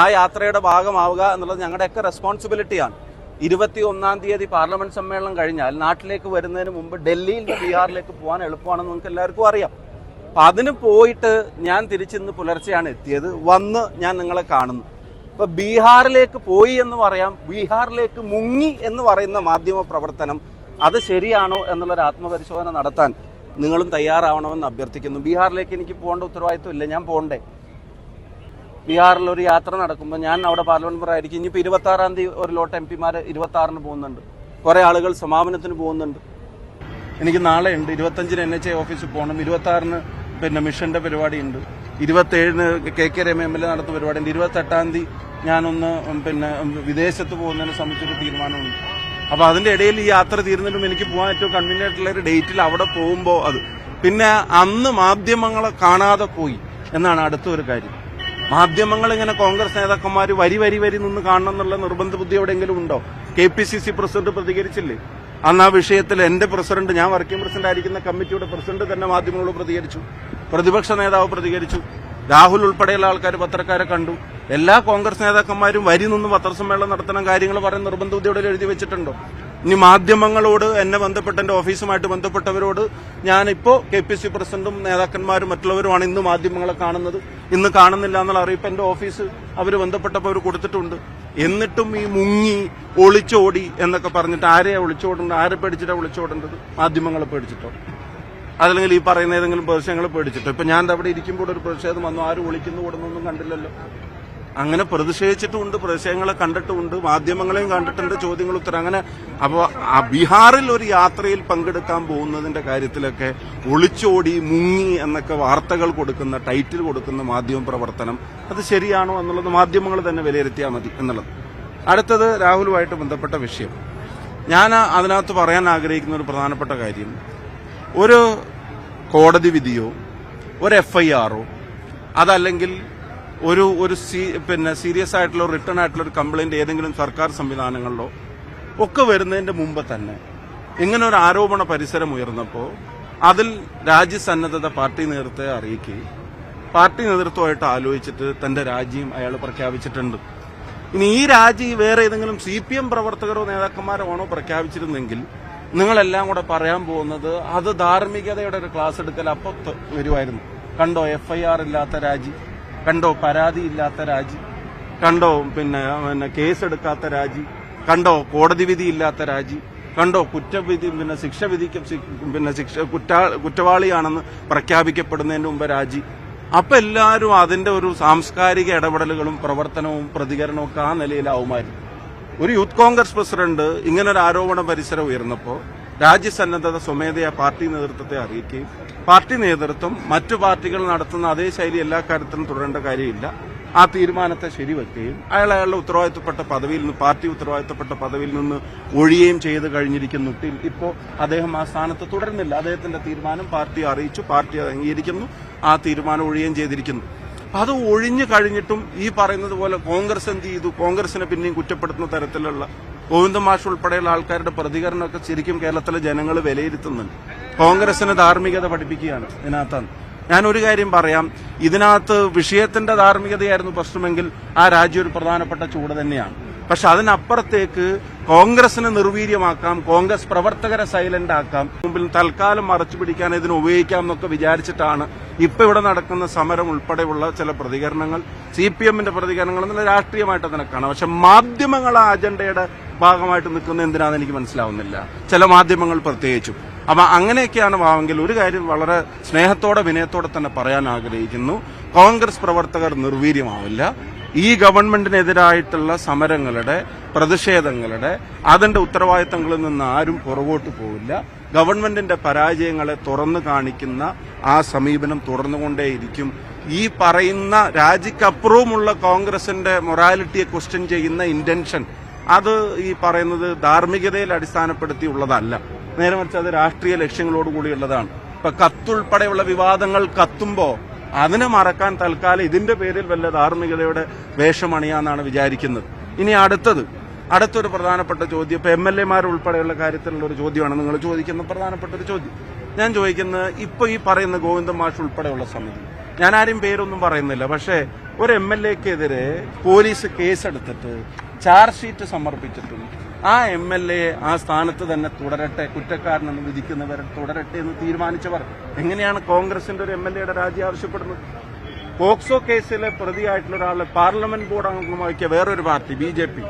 ആ യാത്രയുടെ ഭാഗമാവുക എന്നുള്ളത് ഞങ്ങളുടെയൊക്കെ റെസ്പോൺസിബിലിറ്റിയാണ് ഇരുപത്തി ഒന്നാം തീയതി പാർലമെന്റ് സമ്മേളനം കഴിഞ്ഞാൽ നാട്ടിലേക്ക് വരുന്നതിന് മുമ്പ് ഡൽഹിയിൽ നിന്ന് ബീഹാറിലേക്ക് പോകാൻ എളുപ്പമാണെന്ന് നമുക്ക് എല്ലാവർക്കും അറിയാം. അപ്പൊ അതിന് പോയിട്ട് ഞാൻ തിരിച്ചിന്ന് പുലർച്ചെയാണ് എത്തിയത്. വന്ന് ഞാൻ നിങ്ങളെ കാണുന്നു. ഇപ്പം ബീഹാറിലേക്ക് പോയി എന്ന് പറയാം ബീഹാറിലേക്ക് മുങ്ങി എന്ന് പറയുന്ന മാധ്യമ പ്രവർത്തനം അത് ശരിയാണോ എന്നുള്ളൊരു ആത്മപരിശോധന നടത്താൻ നിങ്ങളും തയ്യാറാവണമെന്ന് അഭ്യർത്ഥിക്കുന്നു. ബീഹാറിലേക്ക് എനിക്ക് പോകേണ്ട ഉത്തരവാദിത്വം ഇല്ല ഞാൻ പോകണ്ടേ. ബീഹാറിൽ ഒരു യാത്ര നടക്കുമ്പോൾ ഞാൻ അവിടെ പാർലമെന്റ് മെമ്പർ ആയിരിക്കും ഇനിയിപ്പോൾ ഇരുപത്തി ആറാം തീയതി ഒരു ലോട്ട് എം പിമാർ ഇരുപത്തി ആറിന് പോകുന്നുണ്ട്. കുറെ ആളുകൾ സമാപനത്തിന് പോകുന്നുണ്ട്. എനിക്ക് നാളെ ഉണ്ട്. ഇരുപത്തഞ്ചിന് എൻ എച്ച് എ ഓഫീസിൽ പോകണം. ഇരുപത്തി ആറിന് പിന്നെ മിഷന്റെ പരിപാടി ഉണ്ട്. ഇരുപത്തേഴിന് K K Rema M L A നടത്തുന്ന പരിപാടി ഉണ്ട്. ഇരുപത്തെട്ടാം തീയതി ഞാനൊന്ന് പിന്നെ വിദേശത്ത് പോകുന്നതിനെ സംബന്ധിച്ചൊരു തീരുമാനമുണ്ട്. അപ്പൊ അതിന്റെ ഇടയിൽ ഈ യാത്ര തീരുന്നതിനും എനിക്ക് പോകാൻ ഏറ്റവും കൺവീനിയന്റ് ആയിട്ടുള്ള ഒരു ഡേറ്റിൽ അവിടെ പോകുമ്പോൾ അത്. പിന്നെ അന്ന് മാധ്യമങ്ങളെ കാണാതെ പോയി. എന്നാണ് അടുത്തൊരു കാര്യം. മാധ്യമങ്ങൾ ഇങ്ങനെ കോൺഗ്രസ് നേതാക്കന്മാർ വരി വരി വരി നിന്ന് കാണണം എന്നുള്ള നിർബന്ധ ബുദ്ധി എവിടെയെങ്കിലും ഉണ്ടോ? K P C C president പ്രതികരിച്ചില്ലേ? അന്ന് ആ വിഷയത്തിൽ എന്റെ പ്രസിഡന്റ് ഞാൻ വർക്കിംഗ് പ്രസിഡന്റ് ആയിരിക്കുന്ന കമ്മിറ്റിയുടെ പ്രസിഡന്റ് തന്നെ മാധ്യമങ്ങളോട് പ്രതികരിച്ചു. പ്രതിപക്ഷ നേതാവ് പ്രതികരിച്ചു. രാഹുൽ ഉൾപ്പെടെയുള്ള ആൾക്കാർ പത്രക്കാരെ കണ്ടു. എല്ലാ കോൺഗ്രസ് നേതാക്കന്മാരും വരി നിന്ന് പത്രസമ്മേളനം നടത്തണം കാര്യങ്ങൾ പറയുന്ന നിർബന്ധ ബുദ്ധിയോടെ എഴുതി വെച്ചിട്ടുണ്ടോ? ഇനി മാധ്യമങ്ങളോട് എന്നെ ബന്ധപ്പെട്ട എന്റെ ഓഫീസുമായിട്ട് ബന്ധപ്പെട്ടവരോട് ഞാനിപ്പോ കെ പി സി പ്രസിഡന്റും നേതാക്കന്മാരും മറ്റുള്ളവരുമാണ് ഇന്ന് മാധ്യമങ്ങളെ കാണുന്നത്. ഇന്ന് കാണുന്നില്ല എന്നുള്ള അറിയിപ്പ് എന്റെ ഓഫീസ് അവർ ബന്ധപ്പെട്ടപ്പോൾ അവർ കൊടുത്തിട്ടുണ്ട്. എന്നിട്ടും ഈ മുങ്ങി ഒളിച്ചോടി എന്നൊക്കെ പറഞ്ഞിട്ട് ആരെയാ ഒളിച്ചോടേണ്ടത്? ആരെ പേടിച്ചിട്ടാ ഒളിച്ചോടേണ്ടത്? മാധ്യമങ്ങളെ പേടിച്ചിട്ടോ? അതല്ലെങ്കിൽ ഈ പറയുന്ന ഏതെങ്കിലും പ്രതിഷേധങ്ങൾ പേടിച്ചിട്ടോ? ഇപ്പൊ ഞാൻ അവിടെ ഇരിക്കുമ്പോൾ ഒരു പ്രതിഷേധം വന്നു. ആരും ഒളിക്കുന്നു ഓടുന്നൊന്നും കണ്ടില്ലല്ലോ. അങ്ങനെ പ്രതിഷേധിച്ചിട്ടുമുണ്ട് പ്രതിഷേധങ്ങളെ കണ്ടിട്ടുമുണ്ട് മാധ്യമങ്ങളെയും കണ്ടിട്ടുണ്ട് ചോദ്യങ്ങൾ ഉത്തരം. അങ്ങനെ അപ്പോൾ ആ ബീഹാറിൽ ഒരു യാത്രയിൽ പങ്കെടുക്കാൻ പോകുന്നതിന്റെ കാര്യത്തിലൊക്കെ ഒളിച്ചോടി മുങ്ങി എന്നൊക്കെ വാർത്തകൾ കൊടുക്കുന്ന ടൈറ്റിൽ കൊടുക്കുന്ന മാധ്യമ പ്രവർത്തനം അത് ശരിയാണോ എന്നുള്ളത് മാധ്യമങ്ങൾ തന്നെ വിലയിരുത്തിയാൽ മതി എന്നുള്ളത്. അടുത്തത് രാഹുലുമായിട്ട് ബന്ധപ്പെട്ട വിഷയം. ഞാൻ അതിനകത്ത് പറയാൻ ആഗ്രഹിക്കുന്ന ഒരു പ്രധാനപ്പെട്ട കാര്യം. ഒരു കോടതി വിധിയോ ഒരു എഫ്ഐആറോ അതല്ലെങ്കിൽ ഒരു ഒരു പിന്നെ സീരിയസ് ആയിട്ടുള്ള റിട്ടേൺ ആയിട്ടുള്ള ഒരു കംപ്ലൈന്റ് ഏതെങ്കിലും സർക്കാർ സംവിധാനങ്ങളിലോ ഒക്കെ വരുന്നതിന്റെ മുമ്പ് തന്നെ ഇങ്ങനെ ഒരു ആരോപണ പരിസരം ഉയർന്നപ്പോൾ അതിൽ രാജ്യസന്നദ്ധത പാർട്ടി നേതൃത്വത്തെ അറിയിക്കുകയും പാർട്ടി നേതൃത്വമായിട്ട് ആലോചിച്ചിട്ട് തന്റെ രാജിയും അയാൾ പ്രഖ്യാപിച്ചിട്ടുണ്ട്. ഇനി ഈ രാജി വേറെ ഏതെങ്കിലും സി പി എം പ്രവർത്തകരോ നേതാക്കന്മാരോ ആണോ പ്രഖ്യാപിച്ചിരുന്നെങ്കിൽ നിങ്ങളെല്ലാം കൂടെ പറയാൻ പോകുന്നത് അത് ധാർമ്മികതയുടെ ഒരു ക്ലാസ് എടുക്കൽ അപ്പൊ വരുമായിരുന്നു കണ്ടോ എഫ്ഐആർ ഇല്ലാത്ത രാജി. കണ്ടോ പരാതി ഇല്ലാത്ത രാജി? കണ്ടോ പിന്നെ പിന്നെ കേസെടുക്കാത്ത രാജി? കണ്ടോ കോടതി വിധി ഇല്ലാത്ത രാജി? കണ്ടോ കുറ്റവിധി പിന്നെ ശിക്ഷ വിധിക്ക പിന്നെ ശിക്ഷ കുറ്റാ കുറ്റവാളിയാണെന്ന് പ്രഖ്യാപിക്കപ്പെടുന്നതിന് മുമ്പ് രാജി. അപ്പൊ എല്ലാവരും അതിന്റെ ഒരു സാംസ്കാരിക ഇടപെടലുകളും പ്രവർത്തനവും പ്രതികരണവും ഒക്കെ ആ നിലയിലാവുമായിരുന്നു ഒരു യൂത്ത് കോൺഗ്രസ് പ്രസിഡന്റ് ഇങ്ങനൊരു ആരോപണ പരിസരം ഉയർന്നപ്പോൾ രാജ്യസന്നദ്ധത സ്വമേധയാ പാർട്ടി നേതൃത്വത്തെ അറിയിക്കുകയും പാർട്ടി നേതൃത്വം മറ്റു പാർട്ടികൾ നടത്തുന്ന അതേ ശൈലി എല്ലാ കാര്യത്തിലും തുടരേണ്ട കാര്യമില്ല. ആ തീരുമാനത്തെ ശരിവെക്കുകയും അയാൾ അയാളുടെ ഉത്തരവാദിത്തപ്പെട്ട പദവിയിൽ നിന്ന് പാർട്ടി ഉത്തരവാദിത്തപ്പെട്ട പദവിയിൽ നിന്ന് ഒഴിയുകയും ചെയ്ത് കഴിഞ്ഞിരിക്കുന്നു ഇപ്പോൾ ഇപ്പോ അദ്ദേഹം ആ സ്ഥാനത്ത് തുടരുന്നില്ല. അദ്ദേഹത്തിന്റെ തീരുമാനം പാർട്ടി അറിയിച്ചു പാർട്ടി അംഗീകരിക്കുന്നു ആ തീരുമാനം ഒഴിയുകയും ചെയ്തിരിക്കുന്നു. അത് ഒഴിഞ്ഞു കഴിഞ്ഞിട്ടും ഈ പറയുന്നത് പോലെ കോൺഗ്രസ് എന്ത് ചെയ്തു? കോൺഗ്രസിനെ പിന്നെയും കുറ്റപ്പെടുത്തുന്ന തരത്തിലുള്ള ഗോവിന്ദ മാഷ് ഉൾപ്പെടെയുള്ള ആൾക്കാരുടെ പ്രതികരണമൊക്കെ ശരിക്കും കേരളത്തിലെ ജനങ്ങൾ വിലയിരുത്തുന്നുണ്ട്. കോൺഗ്രസിന് ധാർമ്മികത പഠിപ്പിക്കുകയാണ് ഇതിനകത്താണ് ഞാൻ ഒരു കാര്യം പറയാം. ഇതിനകത്ത് വിഷയത്തിന്റെ ധാർമ്മികതയായിരുന്നു പ്രശ്നമെങ്കിൽ ആ രാജ്യം ഒരു പ്രധാനപ്പെട്ട ചൂട് തന്നെയാണ്. പക്ഷെ അതിനപ്പുറത്തേക്ക് കോൺഗ്രസിനെ നിർവീര്യമാക്കാം കോൺഗ്രസ് പ്രവർത്തകരെ സൈലന്റ് ആക്കാം മുമ്പിൽ തൽക്കാലം മറച്ചു പിടിക്കാൻ ഇതിന് ഉപയോഗിക്കാം എന്നൊക്കെ വിചാരിച്ചിട്ടാണ് ഇപ്പൊ ഇവിടെ നടക്കുന്ന സമരം ഉൾപ്പെടെയുള്ള ചില പ്രതികരണങ്ങൾ. സി പി എമ്മിന്റെ പ്രതികരണങ്ങൾ എന്നുള്ള രാഷ്ട്രീയമായിട്ട് അതിനെ കാണാം പക്ഷെ മാധ്യമങ്ങൾ ആ അജണ്ടയുടെ ഭാഗമായിട്ട് നിൽക്കുന്ന എന്തിനാണെന്ന് എനിക്ക് മനസ്സിലാവുന്നില്ല. ചില മാധ്യമങ്ങൾ പ്രത്യേകിച്ചും. അപ്പൊ അങ്ങനെയൊക്കെയാണ് ഭാവമെങ്കിൽ ഒരു കാര്യം വളരെ സ്നേഹത്തോടെ വിനയത്തോടെ തന്നെ പറയാൻ ആഗ്രഹിക്കുന്നു. കോൺഗ്രസ് പ്രവർത്തകർ നിർവീര്യമാവില്ല. ഈ ഗവൺമെന്റിനെതിരായിട്ടുള്ള സമരങ്ങളുടെ പ്രതിഷേധങ്ങളുടെ അതിന്റെ ഉത്തരവാദിത്തങ്ങളിൽ നിന്ന് ആരും പുറകോട്ട് പോവില്ല. ഗവൺമെന്റിന്റെ പരാജയങ്ങളെ തുറന്നു കാണിക്കുന്ന ആ സമീപനം തുടർന്നുകൊണ്ടേയിരിക്കും. ഈ പറയുന്ന രാജിക്കപ്പുറവുമുള്ള കോൺഗ്രസിന്റെ മൊറാലിറ്റിയെ ക്വസ്റ്റ്യൻ ചെയ്യുന്ന ഇന്റൻഷൻ അത് ഈ പറയുന്നത് ധാർമ്മികതയിൽ അടിസ്ഥാനപ്പെടുത്തിയുള്ളതല്ല. നേരെ മറിച്ച് അത് രാഷ്ട്രീയ ലക്ഷ്യങ്ങളോടുകൂടിയുള്ളതാണ് ഇപ്പൊ കത്തുൾപ്പെടെയുള്ള വിവാദങ്ങൾ കത്തുമ്പോ അതിനെ മറക്കാൻ തൽക്കാലം ഇതിന്റെ പേരിൽ വല്ല ധാർമ്മികതയുടെ വേഷമണിയാന്നാണ് വിചാരിക്കുന്നത്. ഇനി അടുത്തത് അടുത്തൊരു പ്രധാനപ്പെട്ട ചോദ്യം ഇപ്പൊ എം എൽ എമാർ ഉൾപ്പെടെയുള്ള കാര്യത്തിലുള്ള ഒരു ചോദ്യമാണ് നിങ്ങൾ ചോദിക്കുന്ന പ്രധാനപ്പെട്ട ഒരു ചോദ്യം. ഞാൻ ചോദിക്കുന്നത് ഇപ്പൊ ഈ പറയുന്ന ഗോവിന്ദൻ മാഷ് ഉൾപ്പെടെയുള്ള സമിതി ഞാൻ ആരും പേരൊന്നും പറയുന്നില്ല പക്ഷേ ഒരു എം എൽ എക്കെതിരെ പോലീസ് കേസെടുത്തിട്ട് ചാർജ് ഷീറ്റ് സമർപ്പിച്ചിട്ടുണ്ട് ആ എം എൽ എ ആ സ്ഥാനത്ത് തന്നെ തുടരട്ടെ കുറ്റക്കാരനെന്ന് വിധിക്കുന്നവർ തുടരട്ടെ എന്ന് തീരുമാനിച്ചവർ എങ്ങനെയാണ് കോൺഗ്രസിന്റെ ഒരു എം എൽ എയുടെ രാജി ആവശ്യപ്പെടുന്നത്? പോക്സോ കേസിലെ പ്രതിയായിട്ടുള്ള ഒരാളെ പാർലമെന്റ് ബോർഡ് അംഗമാക്കിയ വേറൊരു പാർട്ടി ബി ജെ പി.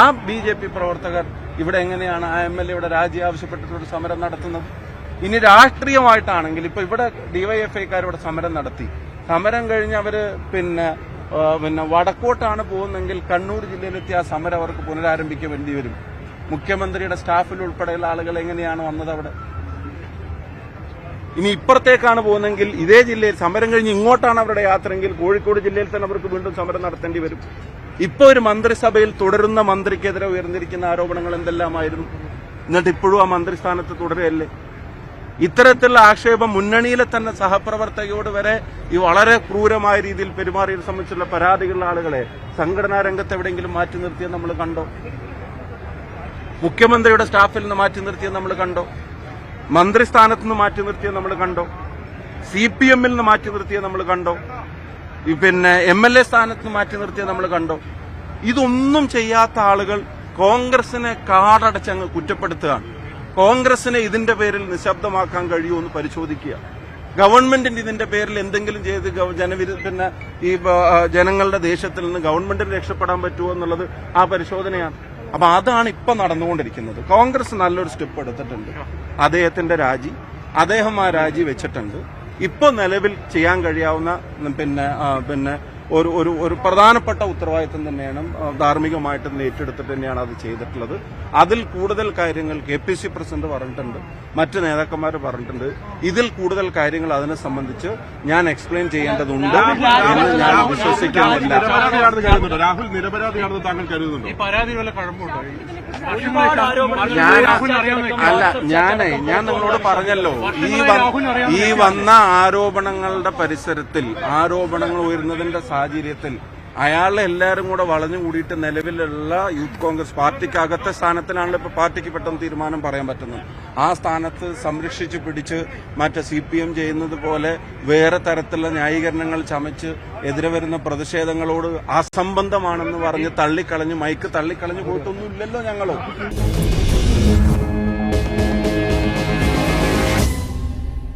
ആ ബി ജെ പി പ്രവർത്തകർ ഇവിടെ എങ്ങനെയാണ് ആ എം എൽ എയുടെ രാജി ആവശ്യപ്പെട്ടിട്ടൊരു സമരം നടത്തുന്നത്? ഇനി രാഷ്ട്രീയമായിട്ടാണെങ്കിൽ ഇപ്പൊ ഇവിടെ ഡിവൈഎഫ്ഐക്കാർ ഇവിടെ സമരം നടത്തി. സമരം കഴിഞ്ഞ് അവർ പിന്നെ പിന്നെ വടക്കോട്ടാണ് പോകുന്നതെങ്കിൽ കണ്ണൂർ ജില്ലയിലെത്തി ആ സമരം അവർക്ക് പുനരാരംഭിക്കേണ്ടി വരും. മുഖ്യമന്ത്രിയുടെ സ്റ്റാഫിൽ ഉൾപ്പെടെയുള്ള ആളുകൾ എങ്ങനെയാണ് വന്നത് അവിടെ? ഇനി ഇപ്പുറത്തേക്കാണ് പോകുന്നതെങ്കിൽ ഇതേ ജില്ലയിൽ സമരം കഴിഞ്ഞ് ഇങ്ങോട്ടാണ് അവരുടെ യാത്രയെങ്കിൽ കോഴിക്കോട് ജില്ലയിൽ തന്നെ അവർക്ക് വീണ്ടും സമരം നടത്തേണ്ടി വരും. ഇപ്പൊ ഒരു മന്ത്രിസഭയിൽ തുടരുന്ന മന്ത്രിക്കെതിരെ ഉയർന്നിരിക്കുന്ന ആരോപണങ്ങൾ എന്തെല്ലാമായിരുന്നു? എന്നിട്ട് ഇപ്പോഴും ആ മന്ത്രിസ്ഥാനത്ത് തുടരുകയല്ലേ? ഇത്തരത്തിലുള്ള ആക്ഷേപം മുന്നണിയിലെ തന്നെ സഹപ്രവർത്തകയോട് വരെ ഈ വളരെ ക്രൂരമായ രീതിയിൽ പെരുമാറിയത് സംബന്ധിച്ചുള്ള പരാതികളുള്ള ആളുകളെ സംഘടനാ രംഗത്ത് എവിടെയെങ്കിലും മാറ്റി നിർത്തിയത് നമ്മൾ കണ്ടോ? മുഖ്യമന്ത്രിയുടെ സ്റ്റാഫിൽ നിന്ന് മാറ്റി നിർത്തിയത് നമ്മൾ കണ്ടോ? മന്ത്രിസ്ഥാനത്ത് നിന്ന് മാറ്റി നിർത്തിയത് നമ്മൾ കണ്ടോ? സി പി എമ്മിൽ നിന്ന് മാറ്റി നിർത്തിയത് നമ്മൾ കണ്ടോ? പിന്നെ എം എൽ എ സ്ഥാനത്ത് നിന്ന് മാറ്റി നിർത്തിയത് നമ്മൾ കണ്ടോ? ഇതൊന്നും ചെയ്യാത്ത ആളുകൾ കോൺഗ്രസിനെ കാടടച്ചങ്ങ് കുറ്റപ്പെടുത്തുകയാണ്. കോൺഗ്രസിനെ ഇതിന്റെ പേരിൽ നിശബ്ദമാക്കാൻ കഴിയുമോ എന്ന് പരിശോധിക്കുക. ഗവൺമെന്റിന്റെ ഇതിന്റെ പേരിൽ എന്തെങ്കിലും ചെയ്ത് ജനവിരു പിന്നെ ഈ ജനങ്ങളുടെ ദേശത്തിൽ നിന്ന് ഗവൺമെന്റിന് രക്ഷപ്പെടാൻ പറ്റുമോ എന്നുള്ളത് ആ പരിശോധനയാണ്. അപ്പൊ അതാണ് ഇപ്പൊ നടന്നുകൊണ്ടിരിക്കുന്നത്. കോൺഗ്രസ് നല്ലൊരു സ്റ്റെപ്പ് എടുത്തിട്ടുണ്ട്. അദ്ദേഹത്തിന്റെ രാജി അദ്ദേഹം ആ രാജി വെച്ചിട്ടുണ്ട്. ഇപ്പൊ നിലവിൽ ചെയ്യാൻ കഴിയാവുന്ന പിന്നെ പിന്നെ ഒരു ഒരു ഒരു പ്രധാനപ്പെട്ട ഉത്തരവാദിത്തം തന്നെയാണ് ആ, ധാർമ്മികമായിട്ട് ഏറ്റെടുത്തിട്ട് തന്നെയാണ് അത് ചെയ്തിട്ടുള്ളത്. അതിൽ കൂടുതൽ കാര്യങ്ങൾ കെ പി സി പ്രസിഡന്റ് പറഞ്ഞിട്ടുണ്ട് മറ്റ് നേതാക്കന്മാർ പറഞ്ഞിട്ടുണ്ട്. ഇതിൽ കൂടുതൽ കാര്യങ്ങൾ അതിനെ സംബന്ധിച്ച് ഞാൻ എക്സ്പ്ലെയിൻ ചെയ്യേണ്ടതുണ്ട് എന്ന് ഞാൻ വിശ്വസിക്കുന്നില്ല. രാഹുൽ നിരപരാധിയാണെന്ന് താങ്കൾ കരുതുന്നുണ്ടോ? പരാതി വല്ല കഴമ്പുണ്ടോ ഞാൻ അല്ല ഞാനേ ഞാൻ നിങ്ങളോട് പറഞ്ഞല്ലോ. ഈ ഈ വന്ന ആരോപണങ്ങളുടെ പരിസരത്തിൽ ആരോപണങ്ങൾ ഉയരുന്നതിന്റെ സാഹചര്യത്തിൽ അയാളെ എല്ലാവരും കൂടെ വളഞ്ഞു കൂടിയിട്ട് നിലവിലുള്ള യൂത്ത് കോൺഗ്രസ് പാർട്ടിക്ക് സ്ഥാനത്തിനാണല്ലോ ഇപ്പൊ പാർട്ടിക്ക് പെട്ടെന്ന് തീരുമാനം പറയാൻ പറ്റുന്നത്. ആ സ്ഥാനത്ത് സംരക്ഷിച്ച് പിടിച്ച് മറ്റേ സി പി എം ചെയ്യുന്നത് പോലെ വേറെ തരത്തിലുള്ള ന്യായീകരണങ്ങൾ ചമച്ച് എതിരെ വരുന്ന പ്രതിഷേധങ്ങളോട് അസംബന്ധമാണെന്ന് പറഞ്ഞ് തള്ളിക്കളഞ്ഞ് മൈക്ക് തള്ളിക്കളഞ്ഞ് പോയിട്ടൊന്നും ഇല്ലല്ലോ ഞങ്ങൾ.